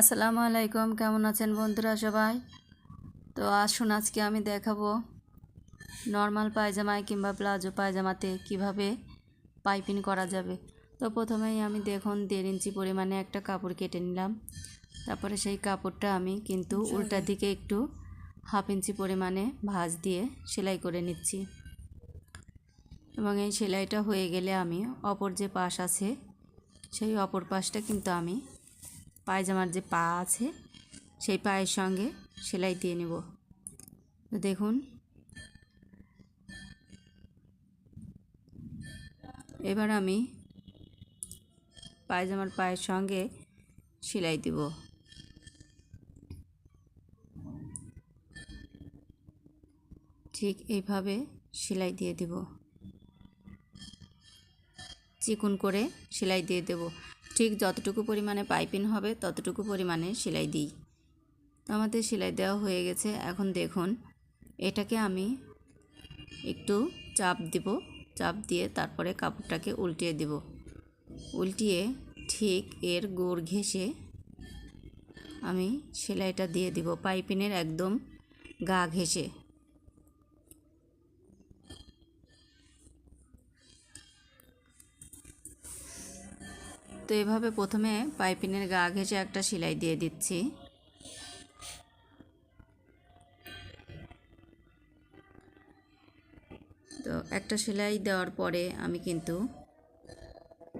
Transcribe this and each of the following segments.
আসসালামু আলাইকুম কেমন আছেন বন্ধুরা সবাই? তো আসুন আজকে আমি দেখাবো নর্মাল পায়জামায় কিংবা প্লাজো পায়জামাতে কীভাবে পাইপিং করা যাবে। তো প্রথমেই আমি দেখুন দেড় ইঞ্চি পরিমাণে একটা কাপড় কেটে নিলাম। তারপরে সেই কাপড়টা আমি কিন্তু উল্টা দিকে একটু হাফ ইঞ্চি পরিমাণে ভাঁজ দিয়ে সেলাই করে নিচ্ছি। এবং এই সেলাইটা হয়ে গেলে আমি অপর যে পাশ আছে সেই অপর পাশটা কিন্তু আমি পায়জামার যে পা আছে, সেই পায়ের সঙ্গে সেলাই দিয়ে নেব। তো দেখুন। এবার আমি পায়জামার পায়ের সঙ্গে সেলাই দিব। ঠিক এইভাবে সেলাই দিয়ে দিব। চিকুন করে সেলাই দিয়ে দেব। ঠিক যতটুকু পরিমাণে পাইপিং হবে, ততটুকু পরিমাণে সেলাই দিই। তো আমাদের সেলাই দেওয়া হয়ে গেছে। এখন দেখুন, এটাকে আমি একটু চাপ দিব। চাপ দিয়ে তারপরে কাপড়টাকে উল্টিয়ে দিব। উল্টিয়ে ঠিক এর গোড় ঘেঁষে আমি সেলাইটা দিয়ে দিব। পাইপিনের একদম গা ঘেঁষে। তো এভাবে প্রথমে পাইপিনের গা ঘেঁষে একটা সেলাই দিয়ে দিচ্ছি। তো একটা সেলাই দেওয়ার পরে আমি কিন্তু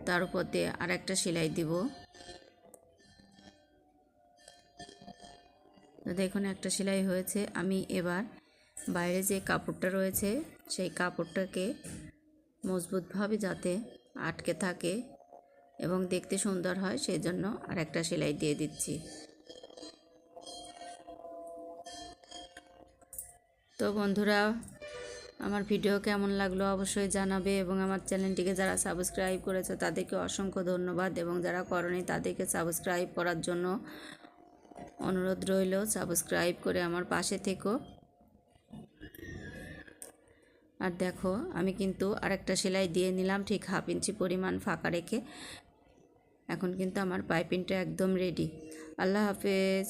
তার উপর দিয়ে আর একটা সেলাই দিব। তো দেখুন একটা সেলাই হয়েছে। আমি এবার বাইরে যে কাপড়টা রয়েছে, সেই কাপড়টাকে মজবুতভাবে যাতে আটকে থাকে। এবং দেখতে সুন্দর হয় সেই জন্য আর একটা সেলাই দিয়ে দিচ্ছি। তো বন্ধুরা, আমার ভিডিও কেমন লাগল অবশ্যই জানাবে এবং আমার চ্যানেলটিকে যারা সাবস্ক্রাইব করেছে, তাদেরকে অসংখ্য ধন্যবাদ এবং যারা করেনি, তাদেরকে সাবস্ক্রাইব করার জন্য অনুরোধ রইল, সাবস্ক্রাইব করে আমার পাশে থেকো। আর দেখো, আমি কিন্তু আরেকটা সেলাই দিয়ে নিলাম, ঠিক হাফ ইঞ্চি পরিমাণ ফাঁকা রেখে। এখন কিন্তু আমার পাইপিংটা একদম রেডি আল্লাহ হাফেজ।